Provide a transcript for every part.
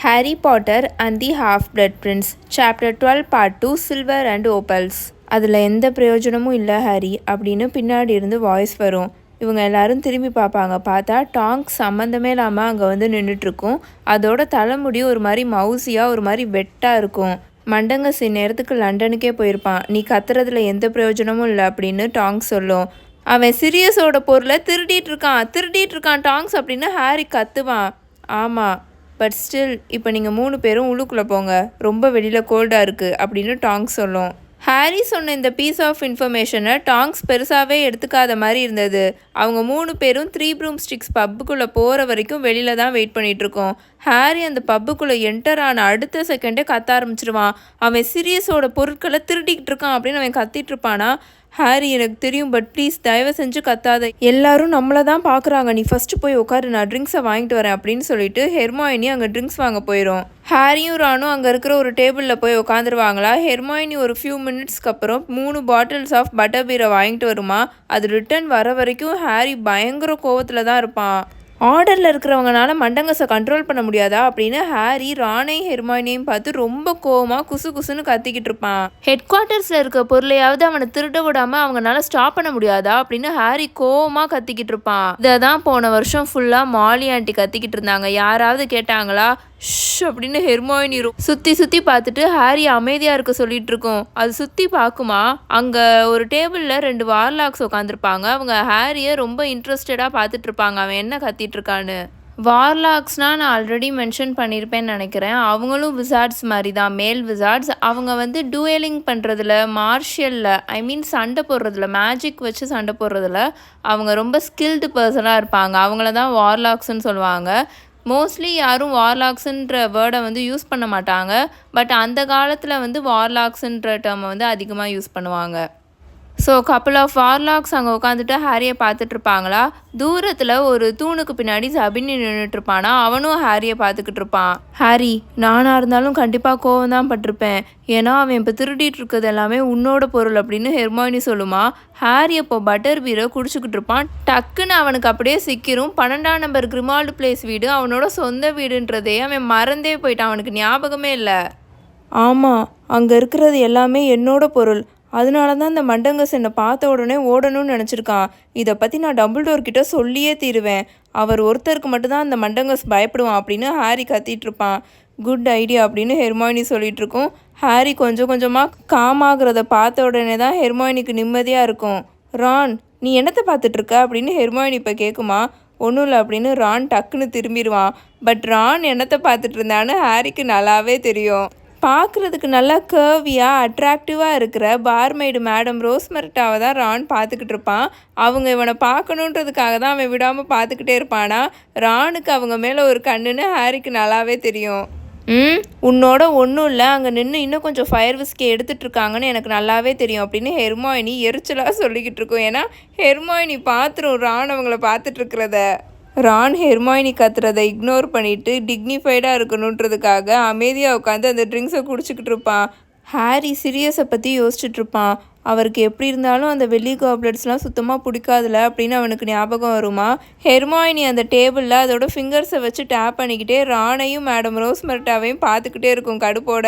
Harry Potter and the Half Blood Prince chapter twelve part two Silver and Opals அதில் எந்த பிரயோஜனமும் இல்லை Harry அப்படின்னு பின்னாடி இருந்து வாய்ஸ் வரும். இவங்க எல்லாரும் திரும்பி பார்ப்பாங்க. பார்த்தா டாங்க் சம்மந்தமே இல்லாமல் அங்கே வந்து நின்றுட்டுருக்கும் அதோட தலைமுடி ஒரு மாதிரி மவுசியாக ஒரு மாதிரி வெட்டாக இருக்கும். மண்டங்க சில நேரத்துக்கு லண்டனுக்கே போயிருப்பான். நீ கத்துறதுல எந்த பிரயோஜனமும் இல்லை அப்படின்னு டாங்க் சொல்லும். அவன் சிரியஸோட பொருளை திருடிட்டு இருக்கான் திருடிட்டு இருக்கான் டாங்ஸ் அப்படின்னு ஹாரி கத்துவான். ஆமாம் பட் ஸ்டில் இப்போ நீங்கள் மூணு பேரும் உள்ளுக்குள்ளே போங்க. ரொம்ப வெளியில் கோல்டாக இருக்குது அப்படின்னு டாங்ஸ் சொல்லும். ஹாரி சொன்ன இந்த பீஸ் ஆஃப் இன்ஃபர்மேஷனை டாங்ஸ் பெருசாகவே எடுத்துக்காத மாதிரி இருந்தது. அவங்க மூணு பேரும் த்ரீ ப்ரூம் ஸ்டிக்ஸ் பப்புக்குள்ளே போகிற வரைக்கும் வெளியில் தான் வெயிட் பண்ணிகிட்ருக்கோம் ஹாரி அந்த பப்புக்குள்ளே என்டர் ஆன அடுத்த செகண்டே கத்த ஆரம்பிச்சிருவான். அவன் சீரியஸோட பொருட்களை திருடிக்கிட்டு இருக்கான் அப்படின்னு அவன் கத்திட்டு இருப்பானா? ஹாரி எனக்கு தெரியும் பட் ப்ளீஸ் தயவு செஞ்சு கத்தாத. எல்லாரும் நம்மளை தான் பார்க்குறாங்க நீ ஃபஸ்ட்டு போய் உட்காரு நான் ட்ரிங்க்ஸை வாங்கிட்டு வரேன் அப்படின்னு சொல்லிட்டு ஹெர்மாயினி அங்கே ட்ரிங்க்ஸ் வாங்க போயிடும் ஹாரியும் ராணும் அங்கே இருக்கிற ஒரு டேபிளில் போய் உட்காந்துருவாங்களா ஹெர்மாயினி ஒரு ஃபியூ மினிட்ஸ்க்கு அப்புறம் மூணு பாட்டில்ஸ் ஆஃப் பட்டர் பீரை வாங்கிட்டு வருமா? அது ரிட்டர்ன் வர வரைக்கும் ஹாரி பயங்கர கோவத்தில் தான் இருப்பான். ஆர்டரில் இருக்கிறவங்கனால மண்டங்கஸை கண்ட்ரோல் பண்ண முடியாதா அப்படின்னு ஹாரி ராணை ஹெர்மாயினையும் பார்த்து ரொம்ப கோவமாக குசு குசுன்னு கத்திக்கிட்டு இருப்பான். ஹெட் குவார்ட்டர்ஸில் இருக்க பொருளையாவது அவனை திருட விடாமல் அவங்கனால ஸ்டாப் பண்ண முடியாதா அப்படின்னு ஹாரி கோவமாக கத்திக்கிட்டு இருப்பான். இதை தான் போன வருஷம் ஃபுல்லாக மாலி ஆண்டி கத்திக்கிட்டு இருந்தாங்க. யாராவது கேட்டாங்களா ஷ் அப்படின்னு ஹெர்மாயினி சுற்றி சுற்றி பார்த்துட்டு ஹாரி அமைதியாக இருக்க சொல்லிட்டு இருக்கோம். அது சுற்றி பார்க்குமா? அங்கே ஒரு டேபிளில் ரெண்டு வார்லாக்ஸ் உட்காந்துருப்பாங்க அவங்க ஹாரியை ரொம்ப இன்ட்ரெஸ்டடாக பார்த்துட்டு இருப்பாங்க. அவன் என்ன கத்திட்டு இருக்கான்னு. வார்லாக்ஸ்னால் நான் ஆல்ரெடி மென்ஷன் பண்ணியிருப்பேன்னு நினைக்கிறேன். அவங்களும் விசார்ட்ஸ் மாதிரி தான் மேல் விசார்ட்ஸ் அவங்க வந்து டூயலிங் பண்ணுறதுல மார்ஷியலில் ஐ மீன் சண்டை போடுறதுல மேஜிக் வச்சு சண்டை போடுறதுல அவங்க ரொம்ப ஸ்கில்டு பர்சனாக இருப்பாங்க. அவங்கள தான் வார்லாக்ஸ்ன்னு சொல்லுவாங்க. மோஸ்ட்லி யாரும் வார்லாக்ஸுன்ற வேர்டை வந்து யூஸ் பண்ண மாட்டாங்க. பட் அந்த காலத்தில் வந்து வார்லாக்ஸுன்ற டேர்மை வந்து அதிகமாக யூஸ் பண்ணுவாங்க. ஸோ கப்புள் ஆஃப் வார்லாக்ஸ் அங்கே உட்காந்துட்டு ஹாரியை பார்த்துட்டு இருப்பாங்களா தூரத்தில் ஒரு தூணுக்கு பின்னாடி சபினி நின்றுட்டு இருப்பானா அவனும் ஹாரியை பார்த்துக்கிட்டு இருப்பான் ஹாரி நானாக இருந்தாலும் கண்டிப்பாக கோவம் தான் பட்டிருப்பேன். ஏன்னா அவன் இப்போ திருடிட்டு இருக்கிறது எல்லாமே உன்னோட பொருள் அப்படின்னு ஹெர்மாயினி சொல்லுமா? ஹாரி அப்போ பட்டர் பீரை குடிச்சுக்கிட்டு இருப்பான் டக்குன்னு அவனுக்கு அப்படியே சிக்கிரும். பன்னெண்டாம் நம்பர் கிரிமால்டு பிளேஸ் வீடு அவனோட சொந்த வீடுன்றதே அவன் மறந்தே போயிட்டான். அவனுக்கு ஞாபகமே இல்லை. ஆமாம் அங்கே இருக்கிறது எல்லாமே என்னோட பொருள். அதனால தான் இந்த மண்டங்கஸ் என்னை பார்த்த உடனே ஓடணும்னு நினச்சிருக்கான் இதை பற்றி நான் டபுள் டோர் கிட்ட சொல்லியே தீருவேன். அவர் ஒருத்தருக்கு மட்டும்தான் அந்த மண்டங்கஸ் பயப்படுவான் அப்படின்னு ஹாரி கத்திட்டு இருப்பான். குட் ஐடியா அப்படின்னு ஹெர்மாயினி சொல்லிட்டு இருக்கும். ஹாரி கொஞ்சம் கொஞ்சமாக காமாகிறத பார்த்த உடனே தான் ஹெர்மாயினிக்கு நிம்மதியாக இருக்கும். ரான் நீ என்னத்தை பார்த்துட்டு இருக்க? அப்படின்னு ஹெர்மாயினி இப்போ கேட்குமா ஒன்றும் இல்லை அப்படின்னு ரான் டக்குன்னு திரும்பிடுவான் பட் ரான் என்னத்தை பார்த்துட்டு இருந்தான்னு ஹாரிக்கு நல்லாவே தெரியும். பார்க்குறதுக்கு நல்லா கேர்வியாக அட்ராக்டிவாக இருக்கிற பார்மெய்டு மேடம் ரோஸ்மெரிட்டாவை தான் ரான் பார்த்துக்கிட்டு இருப்பான். அவங்க இவனை பார்க்கணுன்றதுக்காக தான் அவன் விடாமல் பார்த்துக்கிட்டே இருப்பானா? ரானுக்கு அவங்க மேலே ஒரு கண்ணுன்னு ஹாரிக்கு நல்லாவே தெரியும். ம்? உன்னோட ஒன்றும் இல்லை அங்கே நின்று இன்னும் கொஞ்சம் ஃபயர் விஸ்கி எடுத்துகிட்டு இருக்காங்கன்னு எனக்கு நல்லாவே தெரியும் அப்படின்னு ஹெர்மாயினி எரிச்சலாக சொல்லிக்கிட்டு இருக்கோம். ஏன்னா ஹெர்மாயினி அவங்கள பார்த்துட்டு இருக்கிறத. ரான் ஹெர்மாயினி கத்துறதை இக்னோர் பண்ணிட்டு டிக்னிஃபைடாக இருக்கணுன்றதுக்காக அமைதியாக உட்காந்து அந்த ட்ரிங்க்ஸை குடிச்சிக்கிட்டு இருப்பான். ஹாரி சிரியஸை பற்றி யோசிச்சுட்டு இருப்பான். அவருக்கு எப்படி இருந்தாலும் அந்த வெள்ளி காப்லெட்ஸ்லாம் சுத்தமாக பிடிக்காதுல அப்படின்னு அவனுக்கு ஞாபகம் வருமா? ஹெர்மாயினி அந்த டேபிளில் அதோட ஃபிங்கர்ஸை வச்சு டேப் பண்ணிக்கிட்டே ரானையும் மேடம் ரோஸ் மெர்ட்டாவையும் பார்த்துக்கிட்டே இருக்கும் கடுப்போட.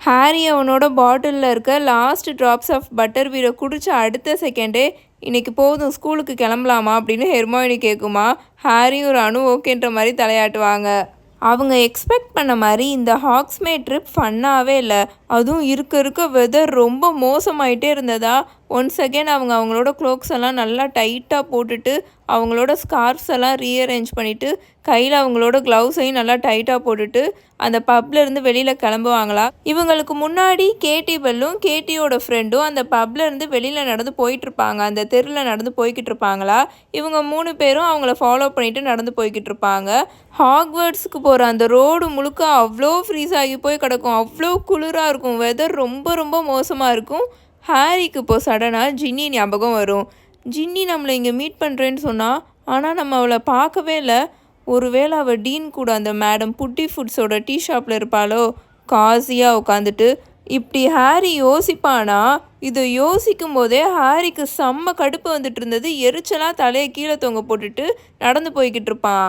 ஹாரி அவனோட பாட்டிலில் இருக்க லாஸ்ட் ட்ராப்ஸ் ஆஃப் பட்டர் பீரை குடித்த அடுத்த செகண்டே இன்றைக்கி போதும் ஸ்கூலுக்கு கிளம்பலாமா அப்படின்னு ஹெர்மாயினி கேட்குமா. ஹாரியும் ராணும் ஓகேன்ற மாதிரி தலையாட்டுவாங்க. அவங்க எக்ஸ்பெக்ட் பண்ண மாதிரி இந்த ஹாக்ஸ்மே ட்ரிப் ஃபன்னாகவே இல்லை. அதுவும் இருக்க இருக்க வெதர் ரொம்ப மோசமாயிட்டே இருந்ததா? ஒன்ஸ் அகேன் அவங்க அவங்களோட க்ளோக்ஸ் எல்லாம் நல்லா டைட்டாக போட்டுட்டு அவங்களோட ஸ்கார்ஃப்ஸ் எல்லாம் ரீஅரேஞ்ச் பண்ணிவிட்டு கையில் அவங்களோட க்ளவுஸையும் நல்லா டைட்டாக போட்டுட்டு அந்த பப்லேருந்து வெளியில் கிளம்புவாங்களா? இவங்களுக்கு முன்னாடி கேடி பெல்லும் கேட்டியோட ஃப்ரெண்டும் அந்த பப்லேருந்து வெளியில் நடந்து போயிட்டுருப்பாங்க அந்த தெருவில் நடந்து போய்கிட்டு இருப்பாங்களா? இவங்க மூணு பேரும் அவங்கள ஃபாலோ பண்ணிட்டு நடந்து போய்கிட்டு இருப்பாங்க. ஹாக்வேர்ட்ஸுக்கு போகிற அந்த ரோடு முழுக்க அவ்வளோ ஃப்ரீஸ் ஆகி போய் கிடக்கும். அவ்வளோ குளிராக இருக்கும். வெதர் ரொம்ப ரொம்ப மோசமாக இருக்கும். ஹாரிக்கு இப்போது சடனாக ஜின்னி ஞாபகம் வரும். ஜின்னி நம்மளை இங்கே மீட் பண்ணுறேன்னு சொன்னால் ஆனால் நம்ம அவளை பார்க்கவே இல்லை. ஒருவேளை அவள் டீன் கூட அந்த மேடம் புட்டி ஃபுட்ஸோட டீ ஷாப்பில் இருப்பாளோ? காசியாக உட்காந்துட்டு இப்படி ஹாரி யோசிப்பானா? இதை யோசிக்கும் போதே ஹாரிக்கு செம்ம கடுப்பு வந்துட்டு இருந்தது. எரிச்சலாக தலையை கீழே தொங்க போட்டுட்டு நடந்து போய்கிட்டு இருப்பான்.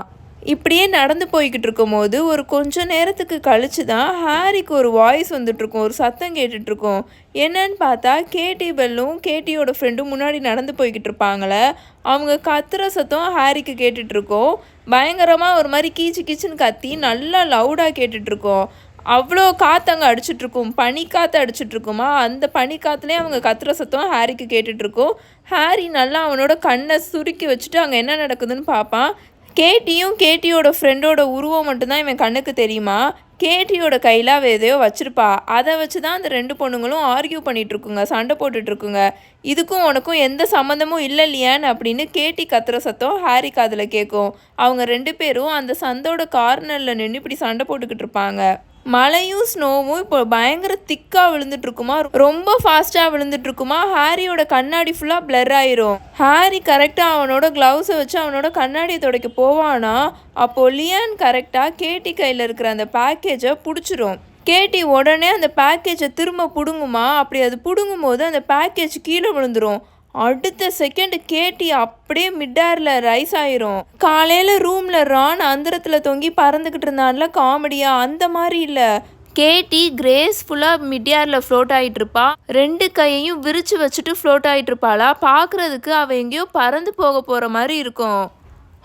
இப்படியே நடந்து போய்கிட்டு இருக்கும்போது ஒரு கொஞ்ச நேரத்துக்கு கழிச்சு தான் ஹாரிக்கு ஒரு வாய்ஸ் வந்துட்டுருக்கும் ஒரு சத்தம் கேட்டுட்ருக்கோம் என்னன்னு பார்த்தா கேடி பெல்லும் கேட்டியோட ஃப்ரெண்டும் முன்னாடி நடந்து போய்கிட்டு இருப்பாங்களே அவங்க கத்துற சத்தம் ஹாரிக்கு கேட்டுட்ருக்கோம் பயங்கரமாக ஒரு மாதிரி கீச்சு கீச்சுன்னு கத்தி நல்லா லவுடாக கேட்டுட்ருக்கோம் அவ்வளோ காற்று அங்கே அடிச்சிட்ருக்கும் பனிக்காற்று அடிச்சிட்ருக்குமா அந்த பனிக்காற்றுலேயே அவங்க கத்துற சத்தம் ஹாரிக்கு கேட்டுட்ருக்கோம் ஹாரி நல்லா அவனோட கண்ணை சுருக்கி வச்சுட்டு அங்கே என்ன நடக்குதுன்னு பார்ப்பான். கேட்டியும் கேட்டியோட ஃப்ரெண்டோட உருவம் மட்டும்தான் இவன் கண்ணுக்கு தெரியுமா? கேட்டியோட கையில் அவ எதையோ வச்சுருப்பா. அதை வச்சு தான் அந்த ரெண்டு பொண்ணுங்களும் ஆர்கியூ பண்ணிகிட்ருக்குங்க சண்டை போட்டுட்ருக்குங்க இதுக்கும் உனக்கும் எந்த சம்மந்தமும் இல்லை இல்லையான்னு அப்படின்னு கேட்டி கத்துற சத்தம் ஹாரி காதில் கேட்கும் அவங்க ரெண்டு பேரும் அந்த சந்தோட கார்னரில் நின்று இப்படி சண்டை போட்டுக்கிட்டு இருப்பாங்க. மழையும் ஸ்னோவும் இப்போ பயங்கர திக்காக விழுந்துட்டுருக்குமா? ரொம்ப ஃபாஸ்ட்டாக விழுந்துட்டுருக்குமா? ஹாரியோட கண்ணாடி ஃபுல்லாக பிளர் ஆயிரும். ஹாரி கரெக்டாக அவனோட க்ளவுஸை வச்சு அவனோட கண்ணாடியை துடைக்க போவானா? அப்போ லியான் கரெக்டாக கேட்டி கையில் இருக்கிற அந்த பேக்கேஜை பிடிச்சிரும். கேட்டி உடனே அந்த பேக்கேஜை திரும்ப பிடுங்குமா? அப்படி அது பிடுங்கும் போது அந்த பேக்கேஜ் கீழே விழுந்துடும் அடுத்த செகண்ட் கேட்டி அப்படியே மிட்டாரில் ரைஸ் ஆயிரும். காலையில் ரூமில் ரான் அந்தரத்தில் தொங்கி பறந்துக்கிட்டு இருந்தான்ல காமெடியா அந்த மாதிரி இல்லை. கேட்டி கிரேஸ்ஃபுல்லாக மிட்டியாரில் ஃப்ளோட் ஆகிட்டு இருப்பா. ரெண்டு கையையும் விரிச்சு வச்சுட்டு ஃப்ளோட் ஆகிட்டு இருப்பாளா? பார்க்குறதுக்கு அவள் எங்கேயோ பறந்து போக போகிற மாதிரி இருக்கும்.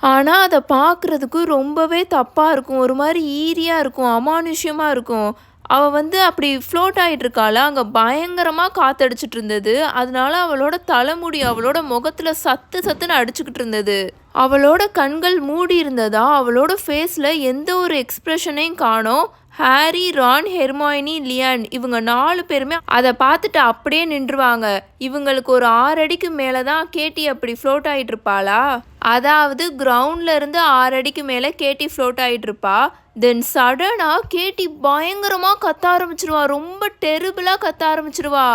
ஆனால் அதை பார்க்குறதுக்கு ரொம்பவே தப்பாக இருக்கும். ஒரு மாதிரி ஈரியாக இருக்கும் அமானுஷ்யமாக இருக்கும். அவள் வந்து அப்படி ஃப்ளோட் ஆகிட்டுருக்காள அங்கே பயங்கரமாக காத்தடிச்சிட்டு இருந்தது அதனால அவளோட தலைமுடி அவளோட முகத்தில் சத்து சத்துன்னு அடிச்சுக்கிட்டு இருந்தது அவளோட கண்கள் மூடி இருந்ததா? அவளோட ஃபேஸில் எந்த ஒரு எக்ஸ்ப்ரெஷனையும் காணோம். ஹாரி ரான் ஹெர்மாயினி லியான் இவங்க நாலு பேருமே அதை பார்த்துட்டு அப்படியே நின்றுவாங்க. இவங்களுக்கு ஒரு ஆறு அடிக்கு மேலே தான் கேட்டி அப்படி ஃப்ளோட் ஆகிட்டு இருப்பாளா அதாவது கிரவுண்ட்ல இருந்து ஆறு அடிக்கு மேலே கேட்டி ஃப்ளோட் ஆகிட்டுருப்பா தென் சடனாக கேட்டி பயங்கரமாக கத்த ஆரம்பிச்சிருவா. ரொம்ப டெரிபிளாக கத்த ஆரம்பிச்சிருவா.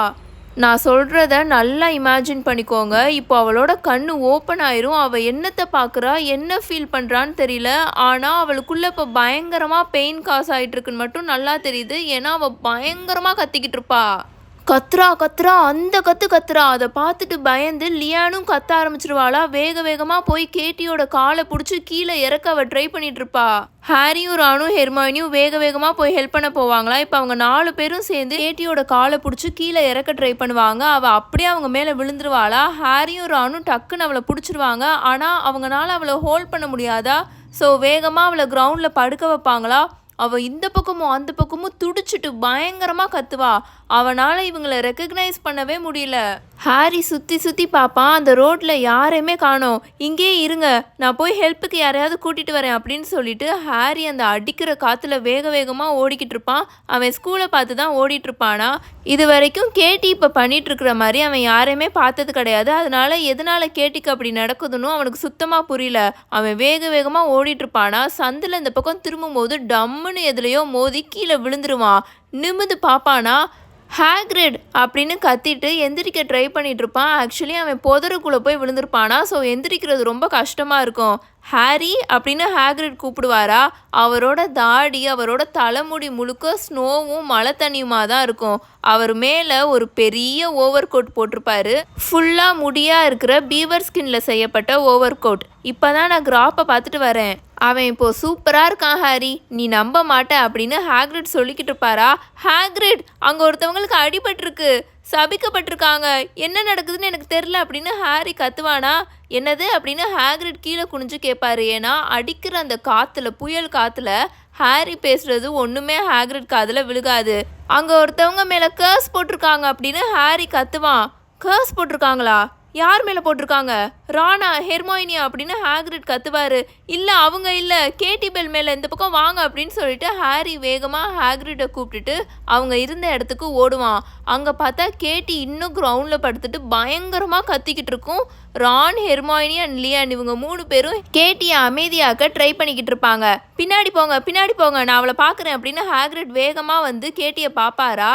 நான் சொல்கிறத நல்லா இமேஜின் பண்ணிக்கோங்க. இப்போ அவளோட கண்ணு ஓப்பன் ஆயிரும். அவள் என்னத்தை பார்க்குறா என்ன ஃபீல் பண்ணுறான்னு தெரியல. ஆனால் அவளுக்குள்ளே இப்போ பயங்கரமாக பெயின் காசு ஆகிட்டு இருக்குன்னு மட்டும் நல்லா தெரியுது. ஏன்னா அவள் பயங்கரமாக கத்திக்கிட்டு இருப்பா கத்துறா கத்துறா அந்த கத்து கத்துறா. அதை பார்த்துட்டு பயந்து லியானும் கத்த ஆரம்பிச்சிருவாளா? வேக வேகமாக போய் கேட்டியோட காலை பிடிச்சி கீழே இறக்க அவள் ட்ரை பண்ணிட்டு இருப்பா. ஹாரியும் ராணும் ஹெர்மாயினியும் வேக வேகமாக போய் ஹெல்ப் பண்ண போவாங்களா? இப்போ அவங்க நாலு பேரும் சேர்ந்து கேட்டியோட காலை பிடிச்சி கீழே இறக்க ட்ரை பண்ணுவாங்க. அவள் அப்படியே அவங்க மேலே விழுந்துருவாளா? ஹாரியும் ராணும் டக்குன்னு அவளை பிடிச்சிருவாங்க. ஆனால் அவங்களால அவளை ஹோல்ட் பண்ண முடியாதா? ஸோ வேகமாக அவளை கிரவுண்டில் படுக்க வைப்பாங்களா? அவள் இந்த பக்கமும் அந்த பக்கமும் துடிச்சிட்டு பயங்கரமாக கத்துவா. அவனால் இவங்களை ரெக்கக்னைஸ் பண்ணவே முடியல. ஹாரி சுற்றி சுற்றி பார்ப்பான் அந்த ரோட்டில் யாரையுமே காணோம். இங்கேயே இருங்க. நான் போய் ஹெல்ப்புக்கு யாரையாவது கூட்டிகிட்டு வரேன் அப்படின்னு சொல்லிட்டு ஹாரி அந்த அடிக்கிற காற்றுல வேக வேகமாக ஓடிக்கிட்டு இருப்பான். அவன் ஸ்கூலை பார்த்து தான் ஓடிட்டு இருப்பானா. இது வரைக்கும் கேட்டி இப்போ பண்ணிட்டு இருக்கிற மாதிரி அவன் யாரையுமே பார்த்தது கிடையாது. அதனால எதனால கேட்டிக்கு அப்படி நடக்குதுன்னு அவனுக்கு சுத்தமாக புரியல. அவன் வேக வேகமாக ஓடிட்டு இருப்பானா சந்தில் இந்த பக்கம் திரும்பும்போது டம்முன்னு எதுலையோ மோதி கீழே விழுந்துருவான். நிமிந்து பார்ப்பானா ஹேக்ரிட் அப்படின்னு கத்திட்டு எந்திரிக்க ட்ரை பண்ணிட்டு இருப்பான் ஆக்சுவலி அவன் புதருக்குள்ளே போய் விழுந்திருப்பானா? ஸோ எந்திரிக்கிறது ரொம்ப கஷ்டமாக இருக்கும். ஹாரி அப்படின்னு ஹேக்ரிட் கூப்பிடுவாரா? அவரோட தாடி அவரோட தலைமுடி முழுக்க ஸ்னோவும் மழை தண்ணியுமா தான் இருக்கும். அவர் மேலே ஒரு பெரிய ஓவர் கோட் போட்டிருப்பாரு ஃபுல்லாக முடியாக இருக்கிற பீவர் ஸ்கின்ல செய்யப்பட்ட ஓவர் கோட் இப்போ தான் நான் கிராப்பை பார்த்துட்டு வரேன். அவன் இப்போ சூப்பராக இருக்கான் ஹாரி. நீ நம்ப மாட்ட அப்படின்னு ஹேக்ரிட் சொல்லிக்கிட்டு இருப்பாரா? ஹேக்ரிட் அங்கே ஒருத்தவங்களுக்கு அடிபட்டிருக்கு. சபிக்கப்பட்டிருக்காங்க. என்ன நடக்குதுன்னு எனக்கு தெரில அப்படின்னு ஹாரி கத்துவானா? என்னது அப்படின்னு ஹேக்ரிட் கீழே குனிஞ்சு கேட்பாரு ஏன்னா அடிக்கிற அந்த காற்றுல புயல் காற்றுல ஹாரி பேசுறது ஒன்றுமே ஹேக்ரிட் காதில் விழுகாது. அங்கே ஒருத்தவங்க மேலே கேர்ஸ் போட்டிருக்காங்க அப்படின்னு ஹாரி கத்துவான். கேர்ஸ் போட்டிருக்காங்களா? யார் மேலே போட்டிருக்காங்க? ராணா ஹெர்மோயினியா அப்படின்னு ஹேக்ரிட் கத்துவாரு. இல்லை அவங்க இல்லை. கேட்டி பெல் மேலே இந்த பக்கம் வாங்க அப்படின்னு சொல்லிட்டு ஹாரி வேகமாக ஹேக்ரிட்டை கூப்பிட்டுட்டு அவங்க இருந்த இடத்துக்கு ஓடுவான். அங்கே பார்த்தா கேட்டி இன்னும் கிரவுண்டில் படுத்துட்டு பயங்கரமாக கத்திக்கிட்டு இருக்கும். ரான் ஹெர்மாயினி அண்ட் லியான் இவங்க மூணு பேரும் கேட்டியை அமைதியாக்க ட்ரை பண்ணிக்கிட்டு இருப்பாங்க. பின்னாடி போங்க பின்னாடி போங்க நான் அவளை பார்க்குறேன் அப்படின்னு ஹேக்ரிட் வேகமாக வந்து கேட்டியை பார்ப்பாரா?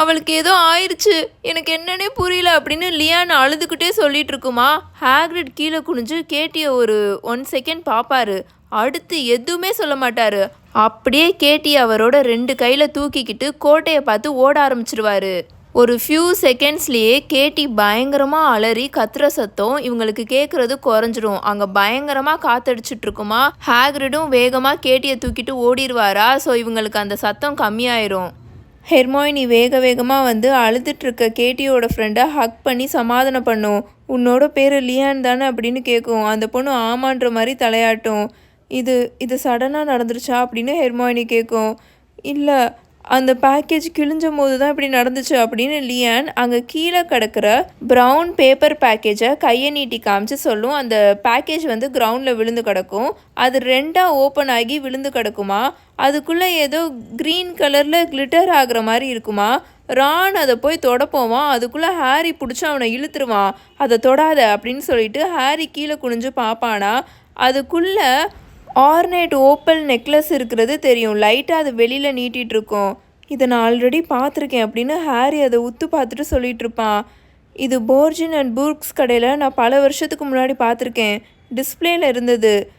அவளுக்கு ஏதோ ஆயிடுச்சு எனக்கு என்னன்னே புரியல அப்படின்னு லியான் அழுதுகிட்டே சொல்லிட்டு இருக்குமா ஹேக்ரிட் கீழே குனிஞ்சு கேட்டிய ஒரு ஒன் செகண்ட் பார்ப்பாரு அடுத்து எதுவுமே சொல்ல மாட்டாரு. அப்படியே கேட்டி அவரோட ரெண்டு கையில் தூக்கிக்கிட்டு கோட்டையை பார்த்து ஓட ஆரம்பிச்சிருவாரு. ஒரு ஃபியூ செகண்ட்ஸ்லேயே கேட்டி பயங்கரமாக அலறி கத்துற சத்தம் இவங்களுக்கு கேட்குறது குறைஞ்சிரும். அங்கே பயங்கரமாக காத்தடிச்சிட்டு இருக்குமா ஹேக்ரிடும் வேகமாக கேட்டியை தூக்கிட்டு ஓடிடுவாரா ஸோ இவங்களுக்கு அந்த சத்தம் கம்மியாயிரும். ஹெர்மாயினி வேக வேகமாக வந்து அழுதுட்டுருக்க கேட்டியோட ஃப்ரெண்டை ஹக் பண்ணி சமாதானம் பண்ணும். உன்னோட பேர் லியான் தானே அப்படின்னு கேட்கும் அந்த பொண்ணு ஆமான்ற மாதிரி தலையாட்டும். இது இது சடனாக நடந்துருச்சா அப்படின்னு ஹெர்மாயினி கேட்கும் இல்லை அந்த பேக்கேஜ் கிழிஞ்சும் போது தான் இப்படி நடந்துச்சு அப்படின்னு லியான் அங்கே கீழே கிடக்கிற ப்ரௌன் பேப்பர் பேக்கேஜை கையை நீட்டி காமிச்சு சொல்லும். அந்த பேக்கேஜ் வந்து கிரவுண்டில் விழுந்து கிடக்கும். அது ரெண்டாக ஓப்பன் ஆகி விழுந்து கிடக்குமா? அதுக்குள்ளே ஏதோ க்ரீன் கலரில் கிளிட்டர் ஆகிற மாதிரி இருக்குமா? ரான் அதை போய் தொடப்போவான் அதுக்குள்ளே ஹாரி பிடிச்சி அவனை இழுத்துருவான். அதை தொடாத அப்படின்னு சொல்லிட்டு ஹாரி கீழே குனிஞ்சு பார்ப்பானா? அதுக்குள்ளே ஆர்னேட் ஓப்பல் நெக்லஸ் இருக்கிறது தெரியும். லைட்டாக அது வெளியில் நீட்டிகிட்டு இருக்கும் இதை நான் ஆல்ரெடி பார்த்துருக்கேன் அப்படின்னு ஹாரி அதை உத்து பார்த்துட்டு சொல்லிகிட்டு இருப்பான் இது போர்ஜின் அண்ட் பூர்க்ஸ் கடையில் நான் பல வருஷத்துக்கு முன்னாடி பார்த்துருக்கேன். டிஸ்பிளேயில் இருந்தது.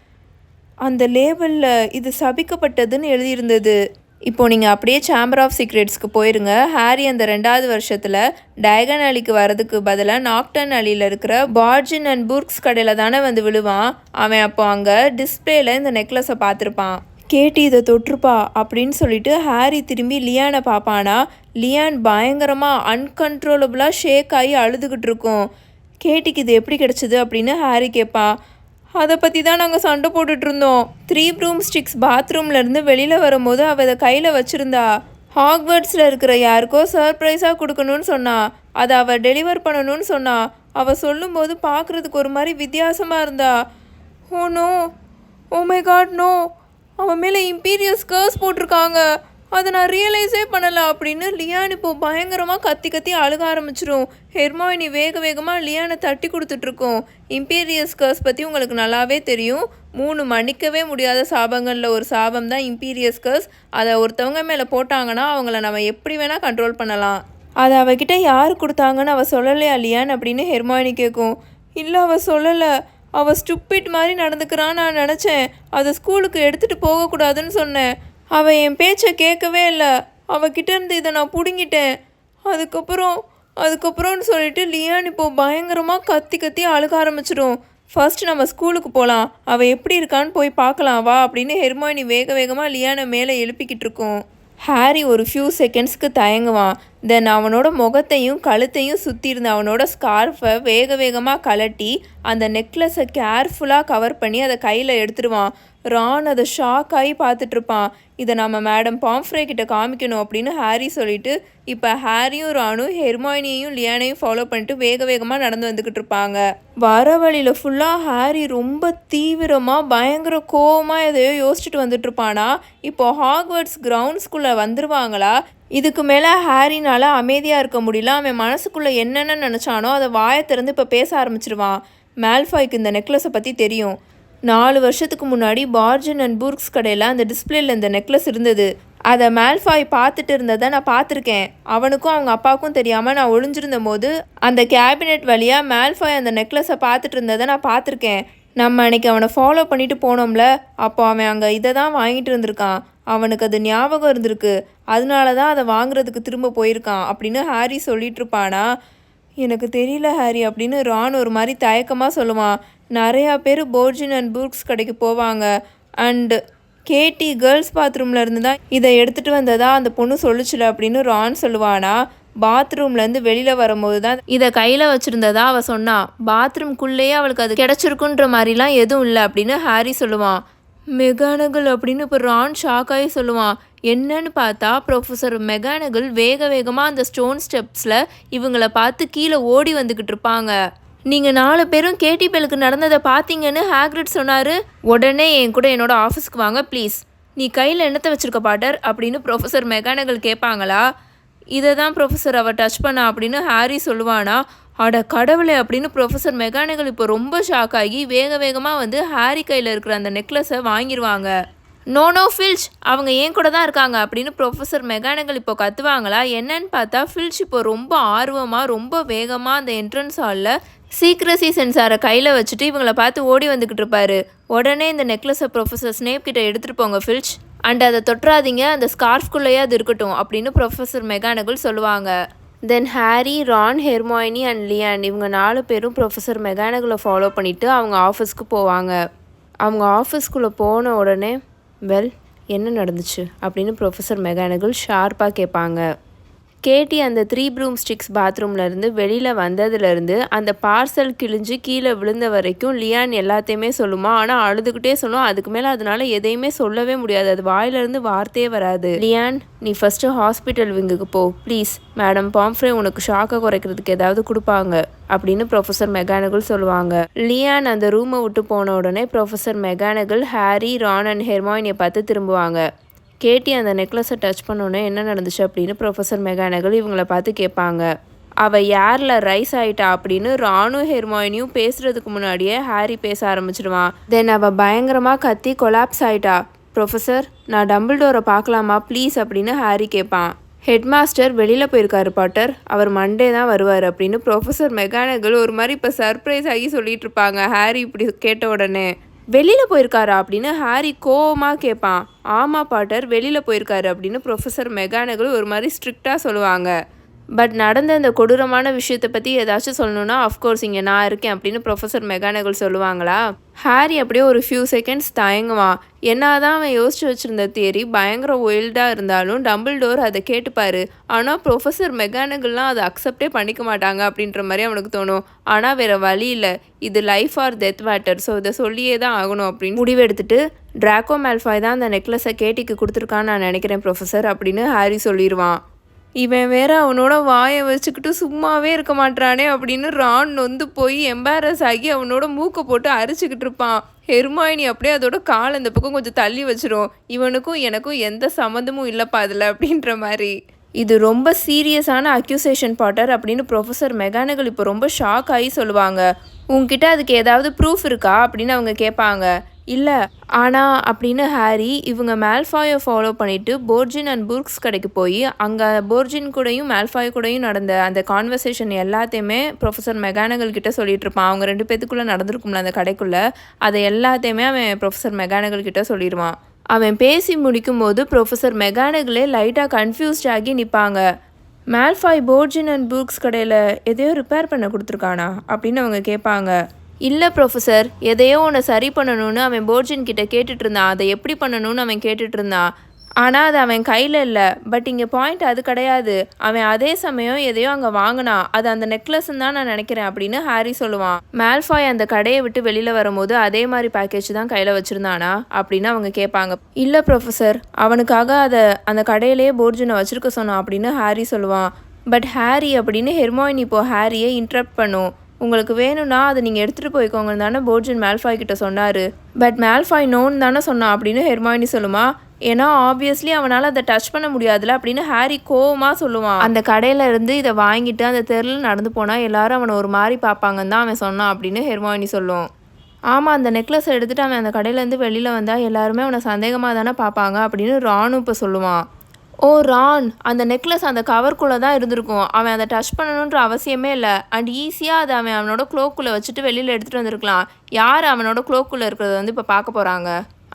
அந்த லேபிளில் இது சபிக்கப்பட்டதுன்னு எழுதியிருந்தது. இப்போது நீங்கள் அப்படியே சேம்பர் ஆஃப் சீக்ரெட்ஸ்க்கு போயிருங்க. ஹாரி அந்த ரெண்டாவது வருஷத்தில் டயகன் அலிக்கு வரதுக்கு பதிலாக நாக்டன் அலியில் இருக்கிற பார்ஜின் அண்ட் புர்க்ஸ் கடையில் தானே வந்து விழுவான். அவன் அப்போ அங்கே டிஸ்பிளேல இந்த நெக்லஸை பார்த்துருப்பான். கேட்டி இதை தொற்றுப்பா அப்படின்னு சொல்லிட்டு ஹாரி திரும்பி லியானை பார்ப்பானா? லியான் பயங்கரமாக அன்கன்ட்ரோலபுளாக ஷேக் ஆகி அழுதுகிட்டு இருக்கும். கேட்டிக்கு இது எப்படி கிடச்சிது? அப்படின்னு ஹாரி கேட்பான். அதை பற்றி தான் நாங்கள் சண்டை போட்டுட்டு இருந்தோம். த்ரீ ப்ரூம் ஸ்டிக்ஸ் பாத்ரூம்லேருந்து வெளியில் வரும்போது அவள் அதை கையில் வச்சுருந்தா. ஹாக்வர்ட்ஸில் இருக்கிற யாருக்கோ சர்ப்ரைஸாக கொடுக்கணும்னு சொன்னா. அதை அவள் டெலிவர் பண்ணணும்னு சொன்னா. அவள் சொல்லும்போது பார்க்குறதுக்கு ஒரு மாதிரி வித்தியாசமாக இருந்தா. Oh no oh my God no அவன் மேலே இம்பீரியஸ் கர்ஸ் போட்டிருக்காங்க. அதை நான் ரியலைஸே பண்ணலை அப்படின்னு லியான் இப்போ பயங்கரமாக கத்தி கத்தி அழுக ஆரம்பிச்சிடும் ஹெர்மாயினி வேக வேகமாக லியானை தட்டி கொடுத்துட்ருக்கோம். இம்பீரியஸ் கர்ஸ் பற்றி உங்களுக்கு நல்லாவே தெரியும். மூணு மன்னிக்கவே முடியாத சாபங்களில் ஒரு சாபம் தான் இம்பீரியஸ் கர்ஸ் அதை ஒருத்தவங்க மேலே போட்டாங்கன்னா அவங்கள நம்ம எப்படி வேணால் கண்ட்ரோல் பண்ணலாம். அதை அவகிட்ட யார் கொடுத்தாங்கன்னு அவள் சொல்லலையா லியான் அப்படின்னு ஹெர்மாயினி கேட்கும் இல்லை அவள் சொல்லலை. அவள் ஸ்டுப்பிட் மாதிரி நடந்துக்கிறான்னு நான் நினச்சேன். அதை ஸ்கூலுக்கு எடுத்துகிட்டு போகக்கூடாதுன்னு சொன்னேன். அவள் என் பேச்சை கேட்கவே இல்லை. அவகிட்ட இருந்து இதை நான் பிடுங்கிட்டேன். அதுக்கப்புறம் அதுக்கப்புறம்னு சொல்லிட்டு லியான் இப்போது பயங்கரமாக கத்தி கத்தி அழுக ஆரம்பிச்சிடும். ஃபர்ஸ்ட் நம்ம ஸ்கூலுக்கு போகலாம் அவள் எப்படி இருக்கான்னு போய் பார்க்கலாம். வா அப்படின்னு ஹெர்மாயினி வேக வேகமாக லியானை மேலே எழுப்பிக்கிட்டு இருக்கோம். ஹாரி ஒரு ஃபியூ செகண்ட்ஸ்க்கு தயங்குவான். தென் அவனோட முகத்தையும் கழுத்தையும் சுற்றி இருந்த அவனோட ஸ்கார்ஃபை வேக வேகமாக கலட்டி அந்த நெக்லஸை கேர்ஃபுல்லாக கவர் பண்ணி அதை கையில் எடுத்துருவான். ரான் அதை ஷாக் ஆகி பார்த்துட்ருப்பான். இதை நம்ம மேடம் பாம்ஃப்ரே கிட்ட காமிக்கணும் அப்படின்னு ஹாரி சொல்லிட்டு இப்போ ஹாரியும் ரானும் ஹெர்மாயினியையும் லியானையும் ஃபாலோ பண்ணிட்டு வேக வேகமாக நடந்து வந்துக்கிட்டு இருப்பாங்க வர வழியில் ஃபுல்லாக ஹாரி ரொம்ப தீவிரமாக பயங்கர கோவமாக எதையோ யோசிச்சுட்டு வந்துட்டு இருப்பானா இப்போ ஹாக்வர்ட்ஸ் கிரவுண்ட்ஸ்குள்ளே வந்துருவாங்களா? இதுக்கு மேலே ஹாரினால் அமைதியாக இருக்க முடியல. அவன் மனசுக்குள்ளே என்னென்ன நினச்சானோ அதை வாயை திறந்து இப்போ பேச ஆரம்பிச்சிருவான். மேல்ஃபாய்க்கு இந்த நெக்லஸை பற்றி தெரியும். நாலு வருஷத்துக்கு முன்னாடி பார்ஜன் அண்ட் பூர்க்ஸ் கடையில் அந்த டிஸ்பிளேல இந்த நெக்லஸ் இருந்தது. அதை மேல்ஃபாய் பார்த்துட்டு இருந்ததை நான் பார்த்துருக்கேன். அவனுக்கும் அவங்க அப்பாவுக்கும் தெரியாமல் நான் ஒளிஞ்சிருந்த போது அந்த கேபினெட் வழியாக மேல்ஃபாய் அந்த நெக்லஸை பார்த்துட்டு இருந்ததை நான் பார்த்துருக்கேன். நம்ம அன்னைக்கு அவனை ஃபாலோ பண்ணிட்டு போனோம்ல அப்போ அவன் அங்கே இதை தான் வாங்கிட்டு இருந்திருக்கான். அவனுக்கு அது ஞாபகம் இருந்திருக்கு. அதனால தான் அதை வாங்குறதுக்கு திரும்ப போயிருக்கான் அப்படின்னு ஹாரி சொல்லிட்டு இருப்பானா? எனக்கு தெரியல ஹாரி அப்படின்னு ரான் ஒரு மாதிரி தயக்கமாக சொல்லுவான். நிறையா பேர் போர்ஜின் அண்ட் புக்ஸ் கடைக்கு போவாங்க. அண்டு கேடி கேர்ள்ஸ் பாத்ரூமில் இருந்து தான் இதை எடுத்துகிட்டு வந்ததா அந்த பொண்ணு சொல்லுச்சுல அப்படின்னு ரான் சொல்லுவானா. பாத்ரூம்லேருந்து வெளியில் வரும்போது தான் இதை கையில் வச்சுருந்ததா அவள் சொன்னா. பாத்ரூம்குள்ளேயே அவளுக்கு அது கிடச்சிருக்குன்ற மாதிரிலாம் எதுவும் இல்லை அப்படின்னு ஹாரி சொல்லுவான். மெகானகல் அப்படின்னு இப்போ ரான் ஷாக்காகி சொல்லுவான். என்னன்னு பார்த்தா ப்ரொஃபஸர் மெகானகல் வேக வேகமாக அந்த ஸ்டோன் ஸ்டெப்ஸில் இவங்களை பார்த்து கீழே ஓடி வந்துக்கிட்டு இருப்பாங்க. நீங்கள் நாலு பேரும் கேடிபெலுக்கு நடந்ததை பார்த்தீங்கன்னு ஹேக்ரிட் சொன்னார். உடனே என் கூட என்னோட ஆஃபீஸ்க்கு வாங்க ப்ளீஸ் நீ கையில் என்னத்தை வச்சுருக்க பாட்டர்? அப்படின்னு ப்ரொஃபஸர் மெக்கானிக்கல் கேட்பாங்களா? இதை தான் ப்ரொஃபஸர் அவர் டச் பண்ணா அப்படின்னு ஹாரி சொல்லுவானா? அட கடவுளே அப்படின்னு ப்ரொஃபஸர் மெக்கானிக்கல் இப்போ ரொம்ப ஷாக் ஆகி வேக வேகமாக வந்து ஹாரி கையில் இருக்கிற அந்த நெக்லஸை வாங்கிடுவாங்க நோ நோ ஃபில்ச் அவங்க ஏன் கூட தான் இருக்காங்க அப்படின்னு ப்ரொஃபஸர் மெகானிக்கல் இப்போ கத்துவாங்களா? என்னன்னு பார்த்தா ஃபில்ச் இப்போ ரொம்ப ஆர்வமாக ரொம்ப வேகமாக அந்த என்ட்ரன்ஸ் ஹாலில் சீக்ரசி சென்சாரை கையில் வச்சுட்டு இவங்களை பார்த்து ஓடி வந்துக்கிட்டு இருப்பாரு. உடனே இந்த நெக்லஸை ப்ரொஃபஸர் ஸ்னேப் கிட்ட எடுத்துகிட்டு போங்க ஃபில்ச் அண்ட் அதை தொட்டுறாதீங்க அந்த ஸ்கார்ஃப்குள்ளேயே அது இருக்கட்டும் அப்படின்னு ப்ரொஃபஸர் மெகானிக்கல் சொல்லுவாங்க. Then Harry Ron Hermione and Leanne இவங்க நாலு பேரும் ப்ரொஃபஸர் மெகானகுலை ஃபாலோ பண்ணிவிட்டு அவங்க ஆஃபீஸ்க்கு போவாங்க. அவங்க ஆஃபீஸ்க்குள்ளே போன உடனே வெல் என்ன நடந்துச்சு? அப்படின்னு ப்ரொஃபஸர் மெகானகுல் ஷார்ப்பாக கேட்பாங்க. கேட்டி அந்த த்ரீ ப்ரூம் ஸ்டிக்ஸ் பாத்ரூம்லேருந்து வெளியில் வந்ததுலேருந்து அந்த பார்சல் கிழிஞ்சு கீழே விழுந்த வரைக்கும் லியான் எல்லாத்தையுமே சொல்லுமா? ஆனால் அழுதுகிட்டே சொல்லும். அதுக்கு மேலே அதனால எதையுமே சொல்லவே முடியாது. அது வாயிலிருந்து வார்த்தையே வராது. லியான் நீ ஃபஸ்ட்டு ஹாஸ்பிட்டல் விங்குக்கு போ. ப்ளீஸ் மேடம் பாம்ஃப்ரே உனக்கு ஷாக்கை குறைக்கிறதுக்கு ஏதாவது கொடுப்பாங்க அப்படின்னு ப்ரொஃபஸர் மெகானகல் சொல்லுவாங்க. லியான் அந்த ரூமை விட்டு போன உடனே professor McGonagall Harry Ron and ஹெர்மாயினியை பார்த்து திரும்புவாங்க. கேட்டி அந்த நெக்லஸை டச் பண்ணோன்னே என்ன நடந்துச்சு அப்படின்னு ப்ரொஃபஸர் மெகானகல் இவங்களை பார்த்து கேட்பாங்க. அவள் யாரில் ரைஸ் ஆயிட்டா அப்படின்னு ராணு ஹெர்மாயினியும் பேசுகிறதுக்கு முன்னாடியே ஹாரி பேச ஆரம்பிச்சிடுவான் தென் அவள் பயங்கரமாக கத்தி கொலாப்ஸ் ஆயிட்டா. ப்ரொஃபஸர் நான் டம்பிள்டோரை பார்க்கலாமா ப்ளீஸ் அப்படின்னு ஹாரி கேட்பான். ஹெட் மாஸ்டர் வெளியில் போயிருக்காரு பாட்டர். அவர் மண்டே தான் வருவார் அப்படின்னு ப்ரொஃபஸர் மெகானகல் ஒரு மாதிரி இப்போ சர்ப்ரைஸ் ஆகி சொல்லிட்டு இருப்பாங்க. ஹாரி இப்படி கேட்ட உடனே. வெளியில் போயிருக்காரா அப்படின்னு ஹாரி கோவமாக கேட்பான் ஆமாம் பாட்டர் வெளியில் போயிருக்காரு அப்படின்னு ப்ரொஃபஸர் மெகானகல் ஒரு மாதிரி ஸ்ட்ரிக்டாக சொல்லுவாங்க. பட் நடந்த இந்த கொடூரமான விஷயத்தை பற்றி ஏதாச்சும் சொல்லணும்னா அஃப்கோர்ஸ் இங்கே நான் இருக்கேன் அப்படின்னு ப்ரொஃபஸர் மெகானகல் சொல்லுவாங்களா? ஹாரி அப்படியே ஒரு ஃபியூ செகண்ட்ஸ் தயங்குவான் என்னதான் அவன் யோசிச்சு வச்சுருந்த தேரி பயங்கர ஒயில்டாக இருந்தாலும் டபுள் டோர் அதை கேட்டுப்பாரு. ஆனால் ப்ரொஃபஸர் மெகானகல்லாம் அதை அக்செப்டே பண்ணிக்க மாட்டாங்க அப்படின்ற மாதிரி அவனுக்கு தோணும். ஆனால் வேறு வழி இல்லை. இது life or death matter so இதை சொல்லியே தான் ஆகணும் அப்படின்னு முடிவெடுத்துட்டு ட்ராக்கோ மேல்ஃபாய் தான் அந்த நெக்லஸை கேட்டிக்கு கொடுத்துருக்கான்னு நான் நினைக்கிறேன் ப்ரொஃபஸர் அப்படின்னு ஹாரி சொல்லிடுவான் இவன் வேற அவனோட வாயை வச்சுக்கிட்டு சும்மாவே இருக்க மாட்டானே அப்படின்னு ரான் நொந்து போய் எம்பாரஸ் ஆகி அவனோட மூக்கை போட்டு அரிச்சுக்கிட்டு இருப்பான். ஹெர்மாயினி அப்படியே அதோட கால் அந்த பக்கம் கொஞ்சம் தள்ளி வச்சிரும். இவனுக்கும் எனக்கும் எந்த சம்மந்தமும் இல்லைப்பா அதில் அப்படின்ற மாதிரி. இது ரொம்ப சீரியஸான அக்யூசேஷன் பாட்டர் அப்படின்னு ப்ரொஃபஸர் மெகானகல் இப்போ ரொம்ப ஷாக் ஆகி சொல்லுவாங்க. உங்ககிட்ட அதுக்கு ஏதாவது ப்ரூஃப் இருக்கா? அப்படின்னு அவங்க கேட்பாங்க. இல்லை ஆனால் அப்படின்னு ஹாரி இவங்க மேல்ஃபாயை ஃபாலோ பண்ணிவிட்டு போர்ஜின் அண்ட் புர்க்ஸ் கடைக்கு போய் அங்கே போர்ஜின் கூடயும் மேல்ஃபாய் கூடயும் நடந்த அந்த கான்வர்சேஷன் எல்லாத்தையுமே ப்ரொஃபஸர் மெகானகல் கிட்ட சொல்லிட்டு இருப்பான். அவங்க ரெண்டு பேத்துக்குள்ளே நடந்திருக்கும்ல அந்த கடைக்குள்ளே அதை எல்லாத்தையுமே அவன் ப்ரொஃபஸர் மெகானகல் கிட்ட சொல்லிடுவான். அவன் பேசி முடிக்கும்போது ப்ரொஃபஸர் மெகானகலே லைட்டாக கன்ஃபியூஸ்ட் ஆகி நிற்பாங்க மேல்ஃபாய் போர்ஜின் அண்ட் புக்ஸ் கடையில் எதையோ ரிப்பேர் பண்ண கொடுத்துருக்கானா அப்படின்னு அவங்க கேட்பாங்க. இல்லை ப்ரொஃபஸர் எதையோ ஒன்று சரி பண்ணணும்னு அவன் போர்ஜின் கிட்ட கேட்டுட்டு இருந்தான் அதை எப்படி பண்ணணும்னு அவன் கேட்டுட்டு இருந்தான் ஆனால் அது அவன் கையில் இல்லை. பட் இங்கே பாயிண்ட் அது கிடையாது. அவன் அதே சமயம் எதையோ அங்கே வாங்கினான் அது அந்த நெக்லஸ்ன்னு தான் நான் நினைக்கிறேன் அப்படின்னு ஹாரி சொல்லுவான். மேல்ஃபாய் அந்த கடையை விட்டு வெளியில் வரும்போது அதே மாதிரி பேக்கேஜ் தான் கையில் வச்சுருந்தானா அப்படின்னு அவங்க கேட்பாங்க. இல்லை ப்ரொஃபஸர் அவனுக்காக அதை அந்த கடையிலேயே போர்ஜினை வச்சுருக்க சொன்னான் அப்படின்னு ஹாரி சொல்லுவான். பட் ஹாரி அப்படின்னு ஹெர்மோயின் இப்போ ஹாரியை இன்ட்ரப்ட் பண்ணும். உங்களுக்கு வேணும்னா அதை நீங்கள் எடுத்துகிட்டு போய்க்கோங்கன்னு தானே போர்ஜன் மேல்ஃபாய் கிட்ட சொன்னார். பட் மேல்ஃபாய் நோன்னு தானே சொன்னான் அப்படின்னு ஹெர்மாயினி சொல்லுமா. ஏன்னா ஆப்வியஸ்லி அவனால் அதை டச் பண்ண முடியாதுல அப்படின்னு ஹாரி கோவமாக சொல்லுவான். அந்த கடையில் இருந்து இதை வாங்கிட்டு அந்த தெருவில் நடந்து போனால் எல்லாரும் அவனை ஒரு மாதிரி பார்ப்பாங்கன்னு தான் அவன் சொன்னான் அப்படின்னு ஹெர்மாயினி சொல்லும். ஆமாம் அந்த நெக்லஸ் எடுத்துகிட்டு அவன் அந்த கடையிலேருந்து வெளியில் வந்தால் எல்லாருமே அவனை சந்தேகமாக தானே பார்ப்பாங்க அப்படின்னு ராணு இப்போ சொல்லுவான். ஓ ரான். அந்த நெக்லஸ் அந்த கவர்க்குள்ளே தான் இருந்திருக்கும். அவன் அதை டச் பண்ணணுன்ற அவசியமே இல்லை. அண்ட் ஈஸியாக அதை அவன் அவனோட க்ளோக்குள்ளே வச்சுட்டு வெளியில் எடுத்துகிட்டு வந்திருக்கலாம். யார் அவனோட க்ளோக்குள்ளே இருக்கிறத வந்து இப்போ பார்க்க போகிறாங்க?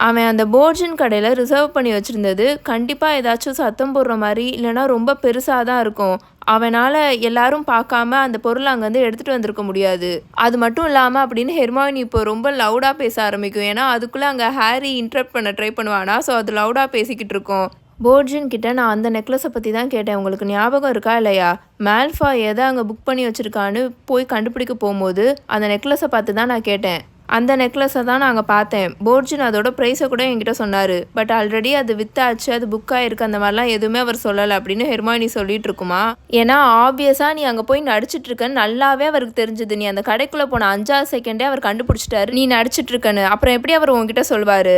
அவன் அந்த போர்ஜின் கடையில் ரிசர்வ் பண்ணி வச்சுருந்தது கண்டிப்பாக ஏதாச்சும் சத்தம் போடுற மாதிரி இல்லைனா ரொம்ப பெருசாக தான் இருக்கும். அவனால் எல்லாரும் பார்க்காம அந்த பொருளை அங்கேருந்து எடுத்துகிட்டு வந்திருக்க முடியாது. அது மட்டும் இல்லாமல் அப்படின்னு ஹெர்மாயினி இப்போ ரொம்ப லவுடாக பேச ஆரம்பிக்கும். ஏன்னா அதுக்குள்ளே அங்கே ஹாரி இன்ட்ரப்ட் பண்ண ட்ரை பண்ணுவானா? ஸோ அது லவுடாக பேசிக்கிட்டு இருக்கோம். போர்ஜின் கிட்ட நான் அந்த நெக்லஸை பற்றி தான் கேட்டேன். உங்களுக்கு ஞாபகம் இருக்கா இல்லையா? மேல்ஃபா எதை அங்கே புக் பண்ணி வச்சுருக்கான்னு போய் கண்டுபிடிக்க போகும்போது அந்த நெக்லஸை பார்த்து தான் நான் கேட்டேன். அந்த நெக்லஸை தான் நாங்கள் பார்த்தேன். போர்ஜின் அதோட ப்ரைஸை கூட என்கிட்ட சொன்னார். பட் ஆல்ரெடி அது வித்தாச்சு அது புக் ஆயிருக்கு அந்த மாதிரிலாம் எதுவுமே அவர் சொல்லலை அப்படின்னு ஹெர்மாயினி சொல்லிட்டு இருக்குமா? ஏன்னா ஆப்வியஸாக நீ அங்கே போய் நடிச்சிட்டு இருக்கன்னு நல்லாவே அவருக்கு தெரிஞ்சது. நீ அந்த கடைக்குள்ளே போன அஞ்சாவது செகண்டே அவர் கண்டுபிடிச்சிட்டாரு. நீ நடிச்சிட்டு இருக்கன்னு. அப்புறம் எப்படி அவர் உங்ககிட்ட சொல்வார்?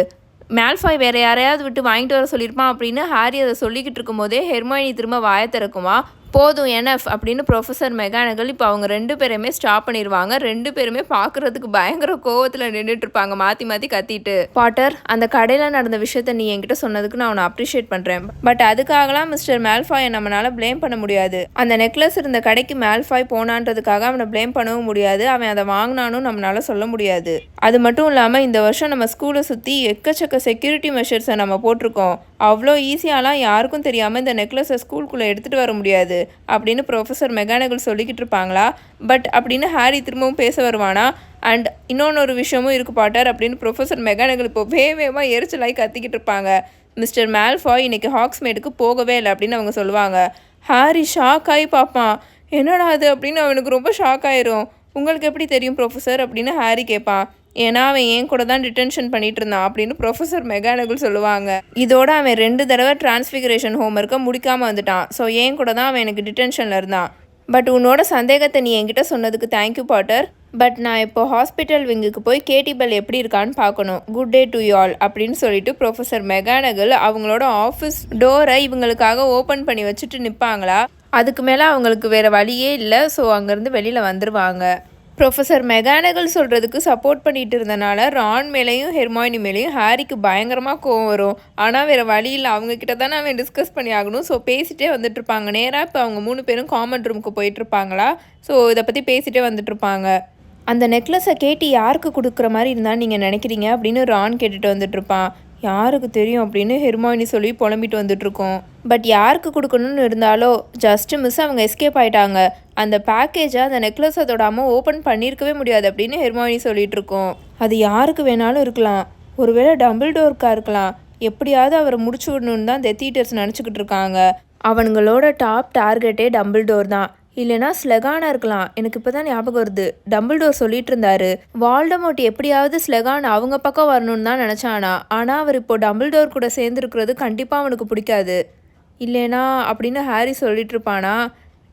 மேல்ஃபாய் வேற யாரையாவது விட்டு வாங்கிட்டு வர சொல்லியிருப்பான் அப்படின்னு ஹாரி அதை சொல்லிக்கிட்டு இருக்கும்போதே ஹெர்மாயினி திரும்ப வாய திறக்குமா? போதும் எனஃப் அப்படின்னு ப்ரொஃபஸர் மெகானகல் இப்போ அவங்க ரெண்டு பேருமே ஸ்டாப் பண்ணிடுவாங்க ரெண்டு பேருமே பார்க்குறதுக்கு பயங்கர கோவத்தில் நின்றுட்டு இருப்பாங்க மாற்றி மாற்றி கத்திட்டு. பாட்டர் அந்த கடையில் நடந்த விஷயத்த நீ என்கிட்ட சொன்னதுக்கு நான் அவனை அப்ரிஷியேட் பண்ணுறேன் பட் அதுக்காகலாம் மிஸ்டர் மேல்ஃபாயை நம்மளால் ப்ளேம் பண்ண முடியாது. அந்த நெக்லஸ் இருந்த கடைக்கு மேல்ஃபாய் போனான்றதுக்காக அவனை ப்ளேம் பண்ணவும் முடியாது. அவன் அதை வாங்கினானும் நம்மளால் சொல்ல முடியாது. அது மட்டும் இல்லாமல் இந்த வருஷம் நம்ம ஸ்கூலை சுற்றி எக்கச்சக்க செக்யூரிட்டி மெஷர்ஸை நம்ம போட்டிருக்கோம். அவ்வளோ ஈஸியாலாம் யாருக்கும் தெரியாமல் இந்த நெக்லஸை ஸ்கூலுக்குள்ளே எடுத்துகிட்டு வர முடியாது அப்படின்னு ப்ரொஃபஸர் மெக்கானிக்கல் சொல்லிக்கிட்டு இருப்பாங்களா? பட் அப்படின்னு ஹாரி திரும்பவும் பேச வருவானா? அண்ட் இன்னொன்று ஒரு விஷயமும் இருக்கு பாட்டர் அப்படின்னு ப்ரொஃபஸர் மெக்கானிக்கல் இப்போ வே வேகமாக எரிச்சலாகி கத்திக்கிட்டு இருப்பாங்க. மிஸ்டர் மேல்ஃபாய் இன்றைக்கி ஹாக்ஸ்மேடுக்கு போகவே இல்லை அப்படின்னு அவங்க சொல்லுவாங்க. ஹாரி ஷாக் ஆகி பார்ப்பான். என்னடா அது அப்படின்னு அவனுக்கு ரொம்ப ஷாக் ஆயிரும். உங்களுக்கு எப்படி தெரியும் ப்ரொஃபஸர் அப்படின்னு ஹாரி கேட்பான். ஏன்னா அவன் என் கூட தான் டிடென்ஷன் பண்ணிட்டு இருந்தான் அப்படின்னு ப்ரொஃபஸர் மெக்கானிக்கல் சொல்லுவாங்க. இதோட அவன் ரெண்டு தடவை டிரான்ஸ்ஃபிகரேஷன் ஹோம்ஒர்க்கை முடிக்காமல் வந்துட்டான். ஸோ என் கூட தான் அவன் எனக்கு டிடென்ஷனில் இருந்தான். பட் உன்னோட சந்தேகத்தை நீ என்கிட்ட சொன்னதுக்கு தேங்க்யூ பாட்டர் பட் நான் இப்போ ஹாஸ்பிட்டல் விங்குக்கு போய் கேட்டிபல் எப்படி இருக்கான்னு பார்க்கணும். குட் டே டு ஆல் அப்படின்னு சொல்லிட்டு ப்ரொஃபஸர் மெகானகல் அவங்களோட ஆஃபீஸ் டோரை இவங்களுக்காக ஓப்பன் பண்ணி வச்சுட்டு நிற்பாங்களா அதுக்கு மேலே அவங்களுக்கு வேறு வழியே இல்லை. ஸோ அங்கேருந்து வெளியில் வந்துடுவாங்க ப்ரொஃபஸர் மெகானகல் சொல்கிறதுக்கு சப்போர்ட் பண்ணிட்டு இருந்தனால ரான் மேலேயும் ஹெர்மாயினி மேலேயும் ஹாரிக்கு பயங்கரமாக கோவம் வரும். ஆனால் வேறு வழி இல்லை. அவங்க கிட்ட தானே அவன் டிஸ்கஸ் பண்ணி ஆகணும். ஸோ பேசிகிட்டே வந்துட்டு இருப்பாங்க. நேராக இப்போ அவங்க மூணு பேரும் காமன் ரூமுக்கு போயிட்டுருப்பாங்களா ஸோ இதை பற்றி பேசிகிட்டே வந்துட்டுருப்பாங்க அந்த நெக்லஸை கேட்டு யாருக்கு கொடுக்குற மாதிரி இருந்தால் நீங்கள் நினைக்கிறீங்க? அப்படின்னு ரான் கேட்டுட்டு வந்துட்டுருப்பான் யாருக்கு தெரியும் அப்படின்னு ஹெர்மாயினி சொல்லி புலம்பிட்டு வந்துட்டுருக்கோம். பட் யாருக்கு கொடுக்கணும்னு இருந்தாலோ ஜஸ்ட் மிஸ் அவங்க எஸ்கேப் ஆயிட்டாங்க. அந்த பேக்கேஜை அந்த நெக்லஸை தொடாமல் ஓப்பன் பண்ணியிருக்கவே முடியாது அப்படின்னு ஹெர்மாயினி சொல்லிட்டு இருக்கோம் அது யாருக்கு வேணாலும் இருக்கலாம். ஒருவேளை டபுள் டோர்க்காக இருக்கலாம். எப்படியாவது அவரை முடிச்சு விடணும்னு தான் டெத் தியேட்டர்ஸ் நினச்சிக்கிட்டு இருக்காங்க. அவனுங்களோட டாப் டார்கெட்டே டபுள் டோர் தான். இல்லைனா ஸ்லெகானா இருக்கலாம். எனக்கு இப்போ தான் ஞாபகம் வருது. டம்பிள்டோர் சொல்லிட்டு இருந்தாரு வால்டமோட் எப்படியாவது ஸ்லெகான் அவங்க பக்கம் வரணும்னு தான் நினச்சானா? ஆனால் அவர் இப்போ டம்பிள்டோர் கூட சேர்ந்துருக்கிறது கண்டிப்பாக அவனுக்கு பிடிக்காது. இல்லைனா அப்படின்னு ஹாரி சொல்லிட்டு இருப்பானா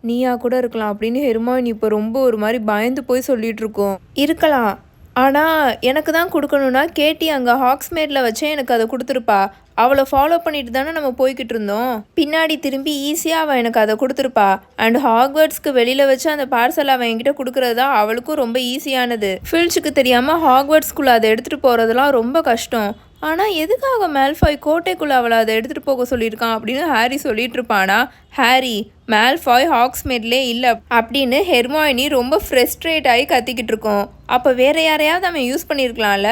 நீயா கூட இருக்கலாம் அப்படின்னு ஹெருமாயின் இப்போ ரொம்ப ஒரு மாதிரி பயந்து போய் சொல்லிட்டு இருக்கோம் இருக்கலாம். ஆனால் எனக்கு தான் கொடுக்கணுன்னா கேட்டி அங்கே ஹாக்ஸ்மேடில் வச்சே எனக்கு அதை கொடுத்துருப்பா. அவளை ஃபாலோ பண்ணிட்டு தானே நம்ம போய்கிட்டு இருந்தோம். பின்னாடி திரும்பி ஈஸியாக அவள் எனக்கு அதை கொடுத்துருப்பா. அண்ட் ஹாக்வர்ட்ஸ்க்கு வெளியில் வச்சு அந்த பார்சல் அவன் என்கிட்ட கொடுக்குறது தான் அவளுக்கும் ரொம்ப ஈஸியானது ஃபில்ச்சுக்கு தெரியாமல் ஹாக்வர்ட்ஸ்குள்ளே அதை எடுத்துகிட்டு போகிறதுலாம் ரொம்ப கஷ்டம். ஆனால் எதுக்காக மேல்ஃபாய் கோட்டைக்குள்ளே அவளை அதை எடுத்துகிட்டு போக சொல்லியிருக்கான் அப்படின்னு ஹாரி சொல்லிட்டு இருப்பானா ஹாரி மேல்ஃபாய் ஹாக்ஸ்மேட்லே இல்லை அப்படின்னு ஹெர்மாயினி ரொம்ப ஃப்ரெஸ்ட்ரேட் ஆகி கத்திக்கிட்டு இருக்கோம். அப்போ வேற யாரையாவது அவன் யூஸ் பண்ணியிருக்கலாம்ல?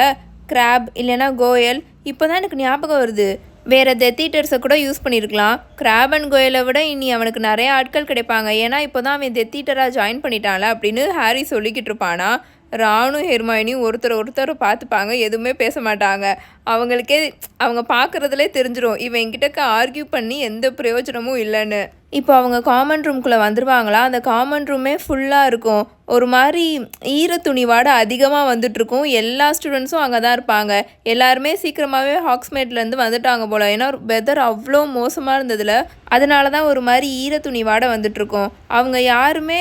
கிராப் இல்லைனா கோயல். இப்போ தான் எனக்கு ஞாபகம் வருது. வேறு தெத்தீட்டர்ஸை கூட யூஸ் பண்ணியிருக்கலாம். கிராப் அண்ட் கோயலை விட இனி அவனுக்கு நிறைய ஆட்கள் கிடைப்பாங்க. ஏன்னா இப்போ தான் அவன் தெத்தீட்டராக ஜாயின் பண்ணிட்டான்ல அப்படின்னு ஹாரி சொல்லிக்கிட்டு இருப்பானா? ராணும் ஹெர்மாயினியும் ஒருத்தர் ஒருத்தர் பார்த்துப்பாங்க. எதுவுமே பேச மாட்டாங்க. அவங்களுக்கே அவங்க பார்க்குறதுலே தெரிஞ்சிடும் இவன் என்கிட்ட ஆர்கியூ பண்ணி எந்த பிரயோஜனமும் இல்லைன்னு. இப்போ அவங்க காமன் ரூம்குள்ளே வந்துடுவாங்களா அந்த காமன் ரூமே ஃபுல்லாக இருக்கும். ஒரு மாதிரி ஈர துணிவாடை அதிகமாக வந்துட்டுருக்கும். எல்லா ஸ்டூடெண்ட்ஸும் அங்கே தான் இருப்பாங்க. எல்லாருமே சீக்கிரமாகவே ஹாக்ஸ்மேட்லேருந்து வந்துட்டாங்க போல். ஏன்னா வெதர் அவ்வளோ மோசமாக இருந்ததில். அதனால தான் ஒரு மாதிரி ஈர துணிவாடை வாடை அவங்க யாருமே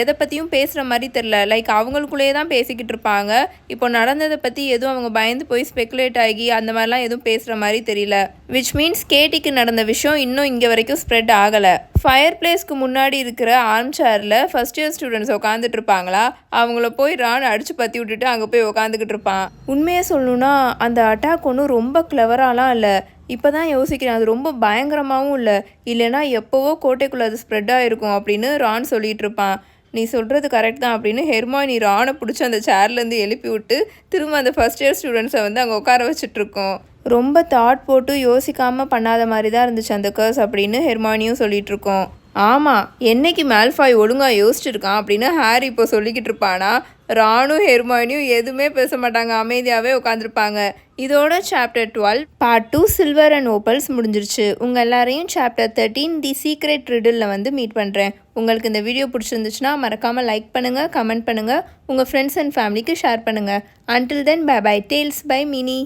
எதை பற்றியும் பேசுகிற மாதிரி தெரில லைக் அவங்களுக்குள்ளேயே தான் பேசிக்கிட்டு இருப்பாங்க. இப்போ நடந்ததை பற்றி எதுவும் அவங்க பயந்து போய் ஸ்பெகுலேட் ஆகி அந்த மாதிரிலாம் எதுவும் பேசுகிற மாதிரி தெரியல. விச் மீன்ஸ் கேட்டிக்கு நடந்த விஷயம் இன்னும் இங்கே வரைக்கும் ஸ்ப்ரெட் ஆகலை. ஃபயர் பிளேஸ்க்கு முன்னாடி இருக்கிற ஆர்ம் சேரில் ஃபஸ்ட் இயர் ஸ்டூடெண்ட்ஸ் உட்காந்துட்டு இருப்பாங்களா? அவங்கள போய் ரான் அடிச்சு பற்றி விட்டுட்டு அங்கே போய் உக்காந்துக்கிட்டு இருப்பான். உண்மையை சொல்லணும்னா அந்த அட்டாக் ஒன்றும் ரொம்ப கிளவராலாம் இல்லை. இப்போ தான் யோசிக்கிறேன் அது ரொம்ப பயங்கரமாகவும் இல்லை. இல்லைனா எப்போவோ கோட்டைக்குள்ளே அது ஸ்ப்ரெட் ஆகிருக்கும் அப்படின்னு ரான் சொல்லிட்டு இருப்பான். நீ சொல்கிறது கரெக்ட் தான் அப்படின்னு ஹெர்மாயினி நீ ரானை பிடிச்சி அந்த சேர்லேருந்து எழுப்பி விட்டு திரும்ப அந்த ஃபஸ்ட் இயர் ஸ்டூடெண்ட்ஸை வந்து அங்கே உட்கார வச்சுட்ருக்கோம் ரொம்ப தாட் போட்டு யோசிக்காமல் பண்ணாத மாதிரி தான் இருந்துச்சு அந்த கர்ஸ் அப்படின்னு ஹெர்மானியும் சொல்லிகிட்ருக்கோம் இருக்கோம். ஆமாம் என்னைக்கு மேல்ஃபாய் ஒழுங்காக யோசிச்சிருக்கான் அப்படின்னு ஹாரி இப்போ சொல்லிக்கிட்டு இருப்பானா? ராணும் ஹெர்மானியும் எதுவுமே பேச மாட்டாங்க. அமைதியாகவே உட்காந்துருப்பாங்க இதோட chapter twelve part two Silver and Opals முடிஞ்சிருச்சு. உங்கள் எல்லாரையும் chapter thirteen the Secret Riddle வந்து மீட் பண்ணுறேன் உங்களுக்கு இந்த வீடியோ பிடிச்சிருந்துச்சுன்னா மறக்காமல் லைக் பண்ணுங்கள் கமெண்ட் பண்ணுங்கள் உங்கள் ஃப்ரெண்ட்ஸ் அண்ட் ஃபேமிலிக்கு ஷேர் பண்ணுங்கள் until then bye bye tales by Mini